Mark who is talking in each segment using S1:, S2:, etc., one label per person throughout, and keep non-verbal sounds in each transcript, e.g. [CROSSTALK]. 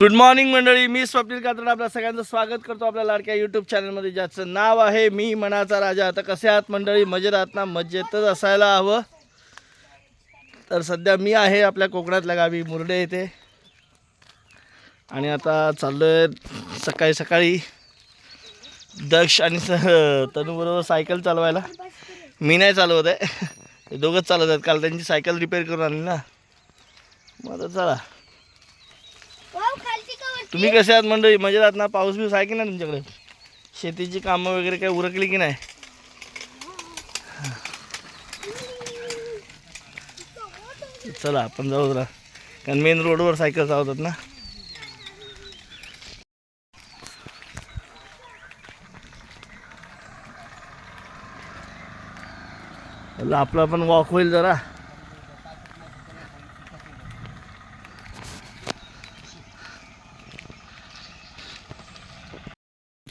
S1: Good morning मंडळी. मी स्वप्नील कातड आपल्या सगळ्यांचं स्वागत करतो आपल्या लाडक्या यूट्यूब चॅनलमध्ये ज्याचं नाव आहे मी मनाचा राजा. आता कसे आहात मंडळी? मजेत आहात ना? मजेतच असायला हवं. तर सध्या मी आहे आपल्या कोकणातल्या गावी मुरडे येथे. आणि आता चाललो आहे सकाळी सकाळी दक्ष आणि स तनूबरोबर सायकल चालवायला. मी नाही चालवत आहे. दोघंच चालवत आहेत. काल त्यांची सायकल रिपेअर करून आणली ना. मग आता चला. तुम्ही कसे आहात मंडळी? मजेत आहात ना? पाऊस बिऊस आहे की नाही तुमच्याकडे? शेतीची कामं वगैरे काही उरकली की नाही? चला आपण जाऊ जरा. कारण मेन रोडवर सायकल चालवतात ना. आपलं आपला पण वॉक होईल जरा.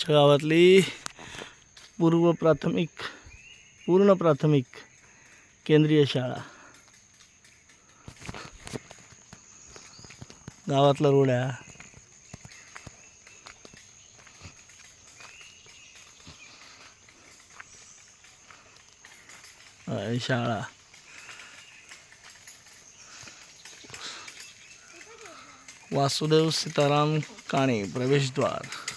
S1: आमच्या गावातली पूर्व प्राथमिक पूर्ण प्राथमिक केंद्रीय शाळा. गावातला रोड आहे शाळा. वासुदेव सीताराम काणे प्रवेशद्वार.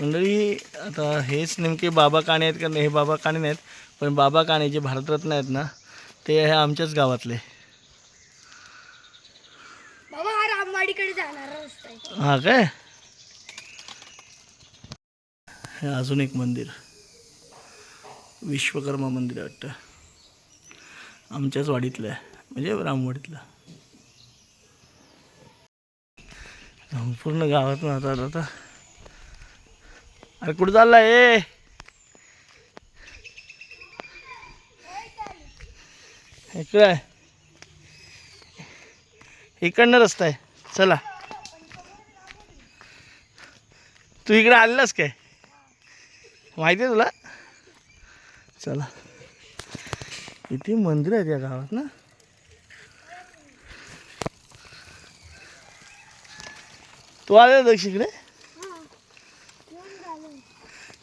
S1: मंडळी आता हेच नेमके बाबा काणे आहेत का नाही हे बाबा काणे नाहीत पण बाबा काणे जे भारतरत्न आहेत ना ते आहे आमच्याच गावातले.
S2: बाबा हा रामवाडीकडे जाणारा रस्ता आहे.
S1: हा काय? हे अजून एक मंदिर. विश्वकर्मा मंदिर आहे वाटतं. आमच्याच वाडीतलं आहे म्हणजे रामवाडीतलं. संपूर्ण गावातून आता आता अरे कुठं चाललाय? ए! इकडं इकडनं रस्ता आहे. चला. तू इकडे आलेलास काय? माहिती आहे तुला? चला. किती मंदिर आहेत या गावात ना? तू आले दक्ष इकडे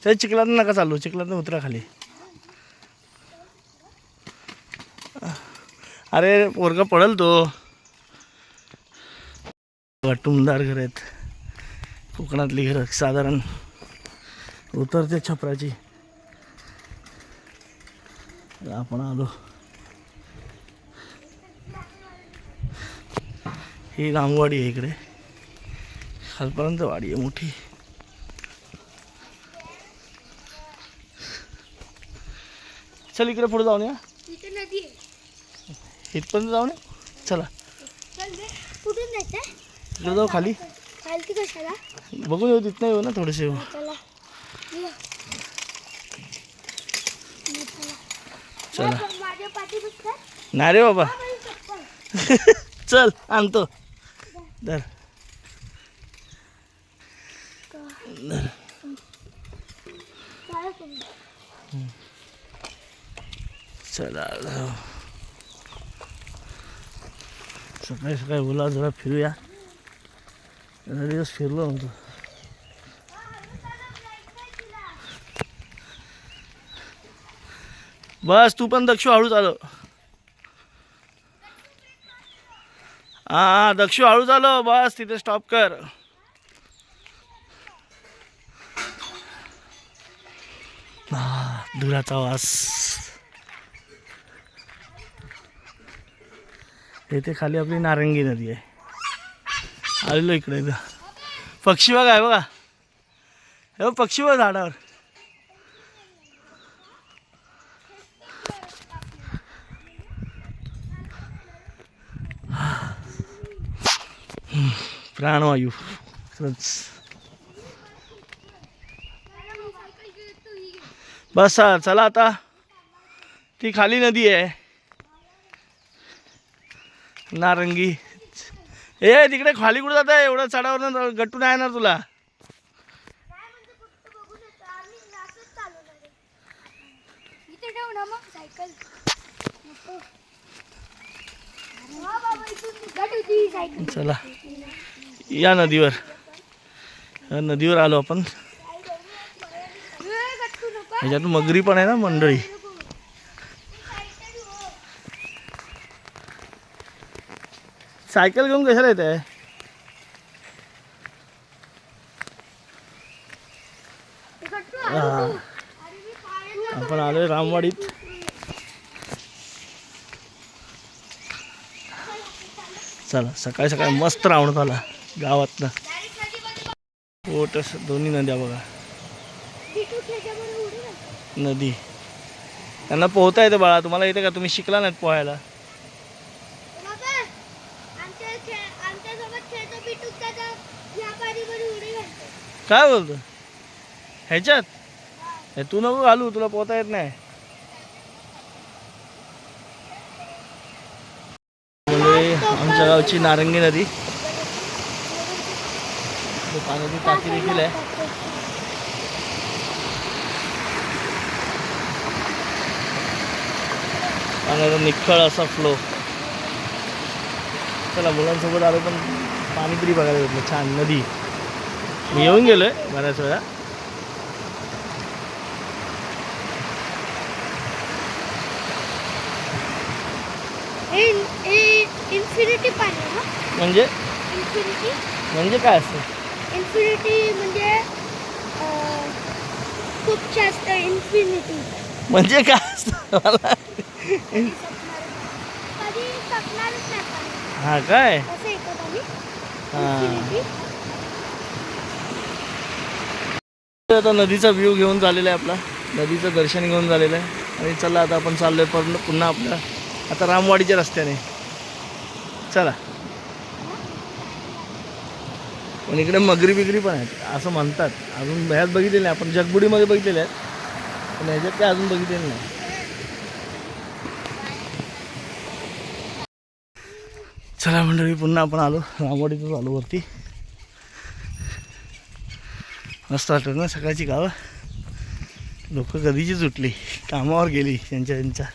S1: चल चिखलात नका चालू चिखलात उतरा खाली. अरे पोरगा पडल तो. टुमदार घर आहेत. कोकणातली घरं साधारण उतरते छपराची. आपण आलो. ही रामवाडी आहे इकडे. खालपर्यंत वाडी आहे मोठी. चल इकडे पुढे जाऊन या. इथपर्यंत जाऊन या. चला. इकडे जाऊ खाली. बघून येऊ तिथनं येऊ ना थोडेसे येऊ.
S2: चला.
S1: नाही रे बाबा. [LAUGHS] चल आणतो. धर.
S2: करू?
S1: चला सकाळी सकाळी बोला जरा फिरूया दिवस फिरलो नव्हतो बस तू पण दक्षू हळू चालव हा हा दक्षू हळू चालव बस तिथे स्टॉप कर. हा धुराचा वास. इथे खाली आपली नारंगी नदी आहे. आलेलो इकडे इथं. पक्षी बघा आहे बघा. हे पक्षी बघ झाडावर. प्राणवायू. खरंच. बस चला आता. ती खाली नदी आहे. नारंगी. ए तिकडे खाली कुठं जात आहे? एवढं चढावर गट्टू नाही येणार तुला.
S2: ना सायकल.
S1: चला. या नदीवर. नदीवर आलो आपण. ह्याच्यात मगरी पण आहे ना मंडळी? सायकल घेऊन कशाला येत आहे? आपण आलोय रामवाडीत. चला सकाळी सकाळी मस्त रावण झाला गावातनं. ओट दोन्ही नद्या बघा. नदी. त्यांना पोहता येतं बाळा तुम्हाला येते का? तुम्ही शिकला नाहीत पोहायला. काय बोलतो? ह्याच्यात? हे तू नको घालू तुला पोहता येत नाही. आमच्या गावची नारंगी नदी. पाण्याची टाकी देखील आहे. पाण्याचा निखळ असा फ्लो चला मुलांसोबत आलो पण पाणी तरी बघायला भेटलं. छान नदी. मी येऊन गेलोय बऱ्याच वेळा.
S2: इन्फिनिटी पाणी
S1: म्हणजे?
S2: इन्फिनिटी?
S1: म्हणजे काय असतं?
S2: इन्फिनिटी म्हणजे खूप जास्त इन्फिनिटी.
S1: म्हणजे काय असतं मला हा काय? हा
S2: इन्फिनिटी
S1: आता नदीचा व्ह्यू घेऊन झालेला आहे आपला. नदीचं दर्शन घेऊन झालेलं आहे. आणि चला आता आपण चाललोय पण पुन्हा आपल्या आता रामवाडीच्या रस्त्याने. चला. पण इकडे मगरी बिगरी पण आहेत. असं म्हणतात. अजून ह्यात बघितलेले नाही. आपण जगबुडीमध्ये बघितलेले आहेत. पण ह्याच्यात काय अजून बघितलेलं नाही. चला मंडळी पुन्हा आपण आलो. रामवाडीचं आलो वरती. मस्त वाटत ना सकाळची गावं. लोक कधीची सुटली कामावर गेली त्यांच्या त्यांच्या.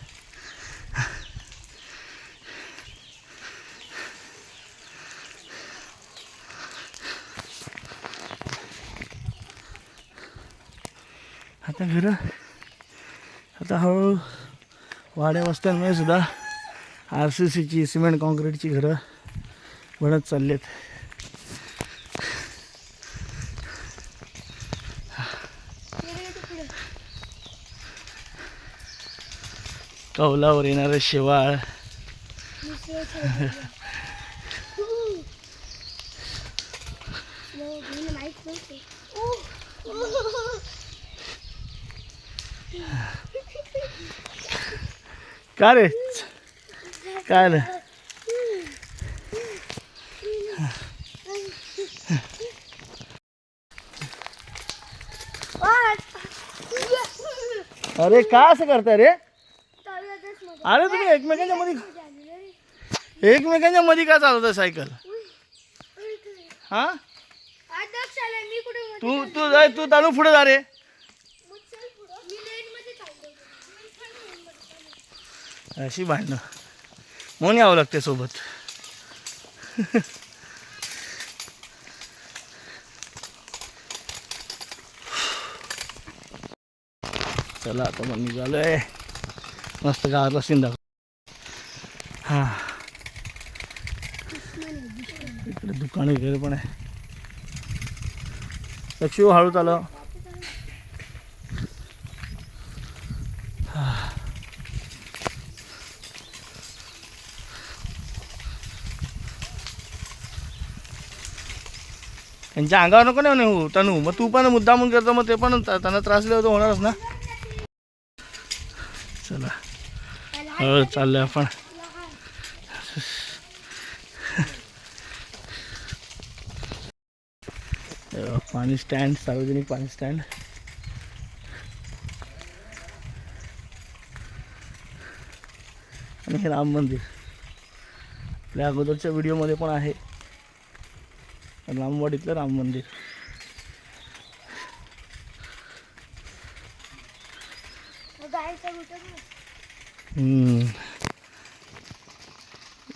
S1: आता घरं आता हळूहळू वाड्या वस्त्यांमुळे सुद्धा आर सी सीची सिमेंट कॉन्क्रीटची घरं बनत चालली आहेत कौलावर येणारं शेवाळ. का रे? काय आलं? अरे का असं करताय रे? अरे तुम्ही एकमेकांच्या मध्ये एकमेकांच्या मध्ये का चालवताय सायकल? हा? तू तू जाय तू तानू पुढे जा रे. अशी भांडणं. म्हणून यावं लागते सोबत. चला आता मग निघालोय. मस्त गावातला सीन दाखव हां. इकडे दुकान वगैरे पण आहे. लक्ष्मी हळू चालव त्यांच्या अंगावर नको नाही हो तनू. मग तू पण मुद्दा म्हणून करतो मग ते पण त्यांना त्रास होतो होणारच ना चला हो चाललोय आपण. पाणी स्टँड सार्वजनिक पाणी स्टँड आणि हे राम मंदिर. आपल्या अगोदरच्या व्हिडिओमध्ये पण आहे. रामवाडीतलं राम मंदिर.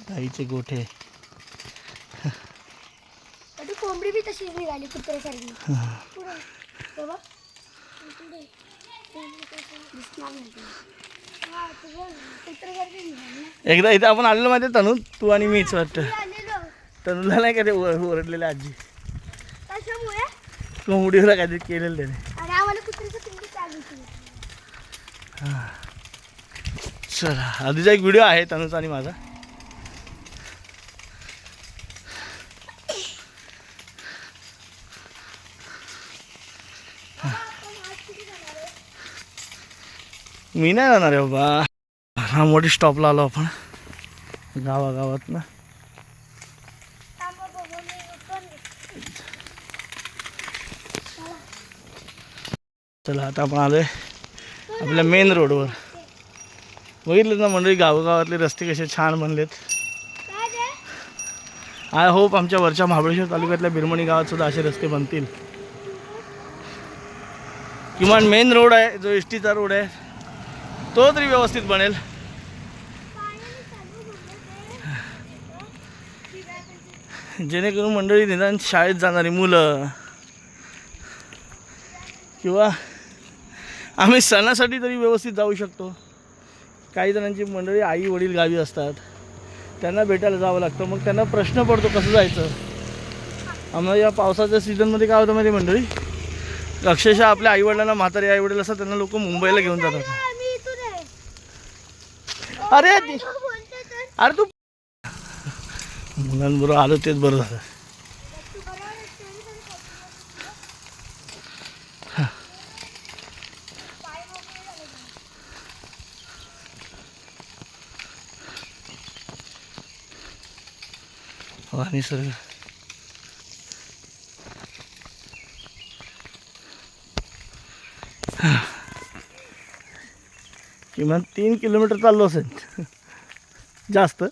S1: गाईचे गोठे.
S2: कोंबडी बी तशीच निघाली कुत्र्यासारखी.
S1: एकदा इथं आपण आलेलो माहिती तनू? तू आणि मीच वाटतं. तनूला नाही का ते ओर- ओरडलेले आजी?
S2: कशामुळे?
S1: कोंबडीला काहीतरी केलेलं त्याने
S2: आणि आम्हाला कुत्र्याचं पिंडी चालू होती.
S1: चला आधीचा एक व्हिडिओ आहे तनुचा आणि माझा. मी नाही जाणार आहे बाबा. हा मोठी स्टॉपला आलो आपण. गावागावात ना. चला आता आपण आलोय आपल्या मेन रोडवर बघितलं ना मंडळी गावोगावातले रस्ते कसे छान बनलेत? आय होप आमच्या वरच्या महाबळेश्वर तालुक्यातल्या बिरमणी गावात सुद्धा असे रस्ते बनतील. किमान मेन रोड आहे जो एस टीचा रोड आहे तो तरी व्यवस्थित बनेल. जेणेकरून मंडळी निदान शाळेत जाणारी मुलं किंवा आम्ही सणासाठी तरी व्यवस्थित जाऊ शकतो. काही जणांची मंडळी आई वडील गावी असतात. त्यांना भेटायला जावं लागतं. मग त्यांना प्रश्न पडतो कसं जायचं? आम्हाला या पावसाच्या सीझनमध्ये काय होतं माहिती मंडळी? अक्षरशः आपल्या आईवडिलांना म्हातारे आईवडील असतात त्यांना लोक मुंबईला घेऊन जातात. अरे. अरे तू मुलांबरोबर आलो तेच बरं झालं
S2: तू बरोबर आहे, story पण करतो. पाय मोकळे झाले का?
S1: हो, आणि सर किमान तीन किलोमीटर चाललो असेल. जास्त.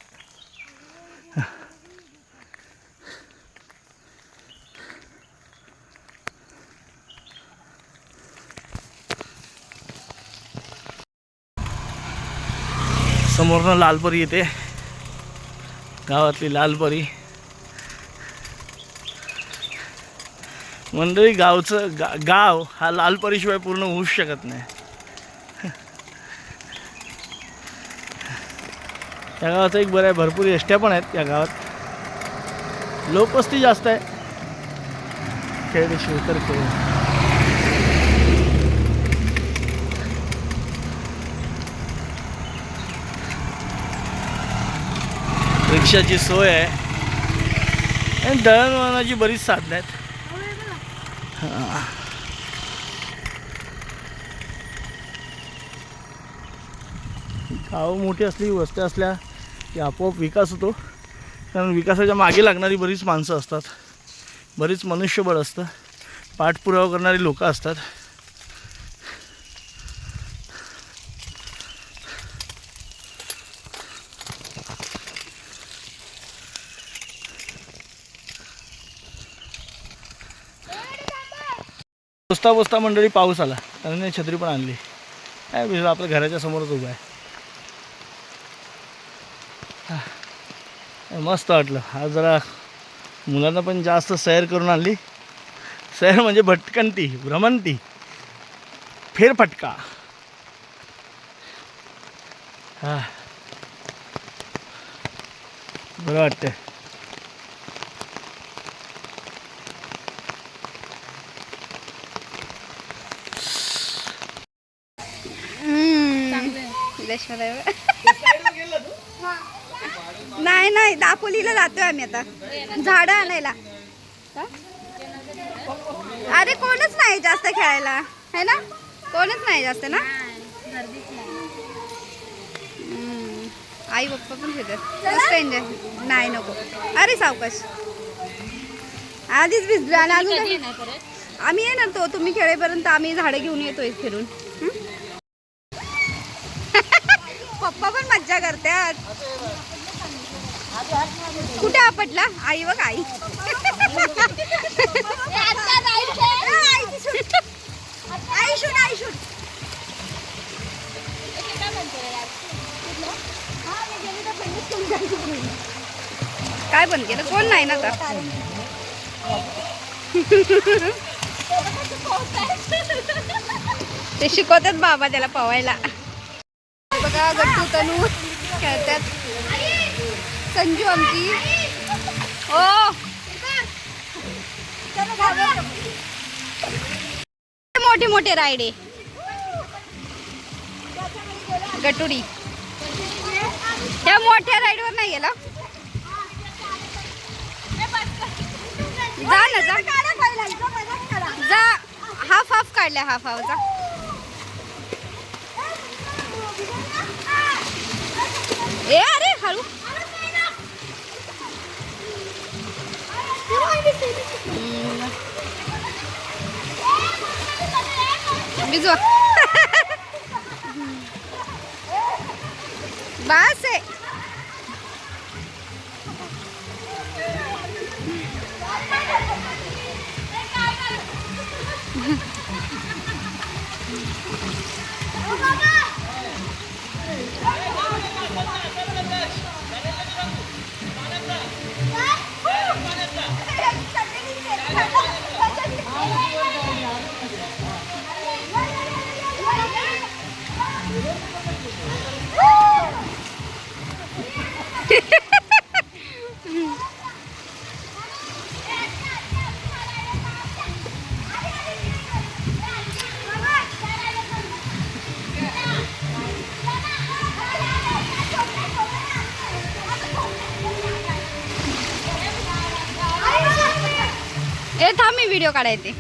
S1: समोरनं लालपरी येते. गावातली लालपरी. मंडळी गावचं गा गाव हा लालपरीशिवाय पूर्ण होऊच शकत नाही. या गावाचं एक बरं आहे भरपूर एष्ट्या पण आहेत या गावात. लोकवस्ती जास्त आहे. खेळ शिवतर खेळ रिक्षाची सोय आहे. आणि दळणवळणाची बरीच साधनं आहेत. गावं मोठी असली वस्त्या असल्या की आपोआप विकास होतो. कारण विकासाच्या मागे लागणारी बरीच माणसं असतात. बरीच मनुष्यबळ असतं. पाठपुरावा करणारी लोकं असतात. बसता बसता मंडळी पाऊस आला. कारण छत्री पण आणली. काय बिजू आपल्या घराच्या समोरच उभा आहे. हा. मस्त वाटलं. आज जरा मुलांना पण जास्त सैर करून आणली. सैर म्हणजे भटकंती भ्रमंती. फेरफटका हां. बरं
S3: नाही नाही दापोलीला जातोय आम्ही आता. झाडं आणायला? अरे कोणच नाही जास्त खेळायला. है ना? कोणच नाही जास्त ना. आई पप्पा पण खेळतात. मस्त एन्जॉय नाही नको. अरे सावकाश. आधीच भिजलो. आणि अजून? आम्ही येणार तो. तुम्ही खेळेपर्यंत आम्ही झाडं घेऊन येतोय फिरून. हं? मज्जा करतात. कुठे आपटला? आई बघ आई. काय बंद केलं? कोण नाही ना ते शिकवतात बाबा त्याला पवायला. बघा गट्टू तनू. खेळतात संजू आमची. हो. ओ मोठे मोठे रायडे. गटुडी त्या मोठ्या राईडवर नाही गेला. जा ना जा. जा. हाफ हाफ काढल्या हाफ हाफ जा. ए अरे हळू भिजवा बस आहे ए थांब व्हिडिओ काढायचे.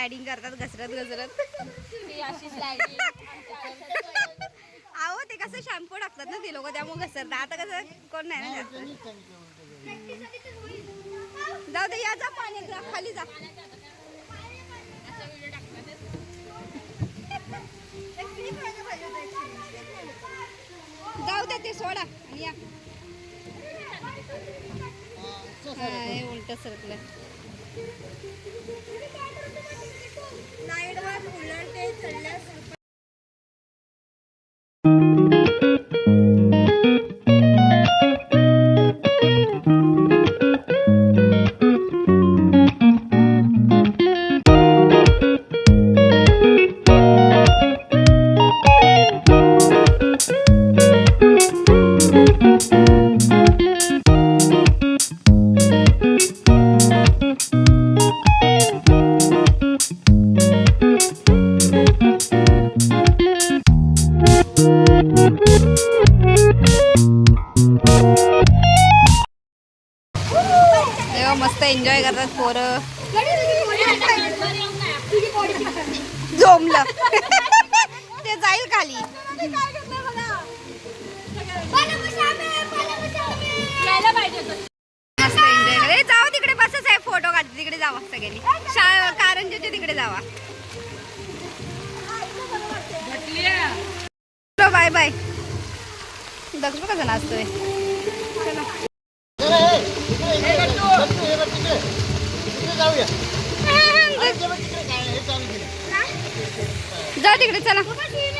S3: स्लायडिंग करतात घसरत घसरत. अहो ते कसं शॅम्पू टाकतात ना ते लोक त्यामुळे घसरतात आता कसं कोण नाही ना जास्त. जाऊ दे या जा पाण्यात जा खाली जा. जाऊ दे ते सोडा आणि या. उलट सरकलं. साईडवर उलटते चढल्यास जावा सगळ्यांनी. शाळा कारंजाच्या तिकडे जावा. बाय बाय दक्ष कसं नाचतोय चला. जा तिकडे चला.